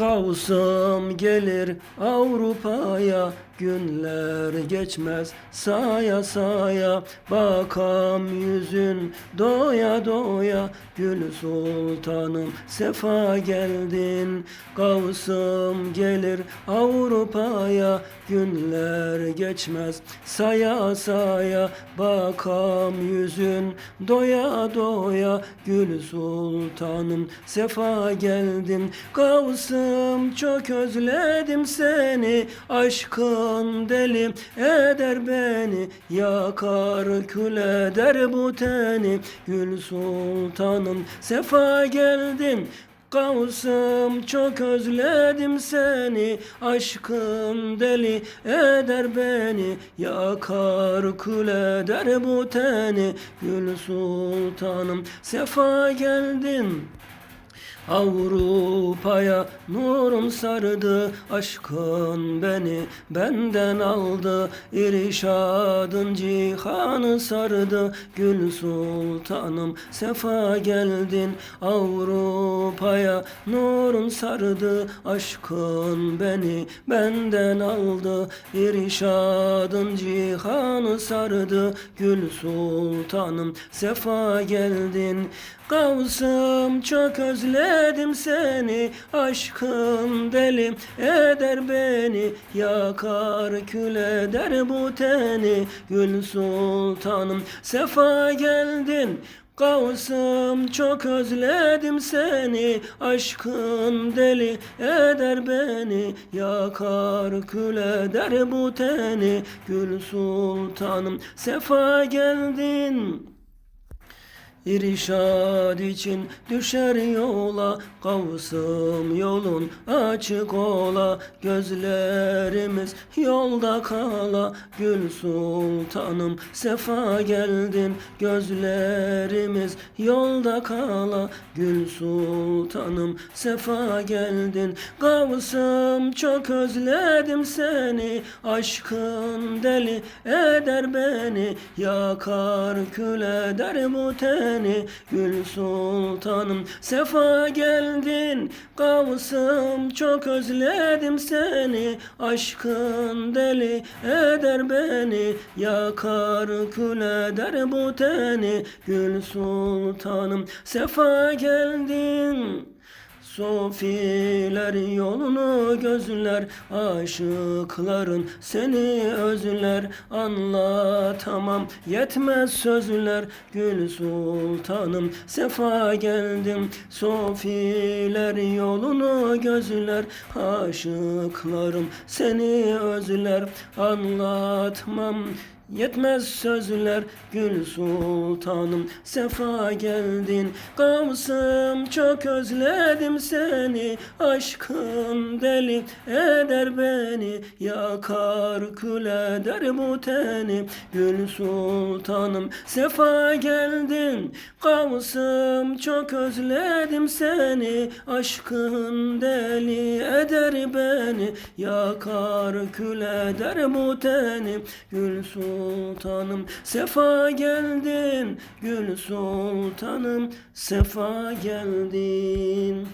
Kavsım gelir Avrupa'ya Günler geçmez saya saya Bakam yüzün doya doya. Gül sultanım sefa geldin. Kavsım gelir Avrupa'ya Günler geçmez saya saya Bakam yüzün doya doya. Gül sultanım sefa geldin. Kavsım çok özledim seni. Aşkın deli eder beni. Yakar kül eder bu teni. Gül sultanım sefa geldin. Kavsım çok özledim seni. Aşkın deli eder beni. Yakar kül eder bu teni. Gül sultanım sefa geldin Avrupa'ya nurum sardı Aşkın beni benden aldı. İrşadın cihanı sardı Gül sultanım sefa geldin. Avrupa'ya nurum sardı Aşkın beni benden aldı. İrşadın cihanı sardı Gül sultanım sefa geldin. Kavsım çok özledim seni Aşkın deli eder beni Yakar kül eder bu teni. Gül sultanım sefa geldin. Kavsım çok özledim seni. Aşkın deli eder beni. Yakar kül eder bu teni. Gül sultanım sefa geldin İrşad için düşer yola Kavsım yolun açık ola. Gözlerimiz yolda kala Gül sultanım sefa geldin. Gözlerimiz yolda kala Gül sultanım sefa geldin. Kavsım çok özledim seni Aşkın deli eder beni. Yakar kül eder bu teni Gül sultanım. Sefa geldin Kavsım çok özledim seni. Aşkın deli eder beni. Yakar kül eder bu teni. Gül sultanım sefa geldin Sofiler yolunu gözler Aşıkların seni özler. Anlatamam yetmez sözler. Gül sultanım sefa geldim. Sofiler yolunu gözler Aşıklarım seni özler. Anlatmam Yetmez sözler gül sultanım. Sefa geldin Kavsım. Çok özledim seni. Aşkın deli eder beni. Yakar kül eder bu teni. Gül sultanım sefa geldin. Kavsım çok özledim seni. Aşkın deli eder beni. Yakar kül eder bu teni. Gül sultanım sultanım sefa geldin. Gül sultanım sefa geldin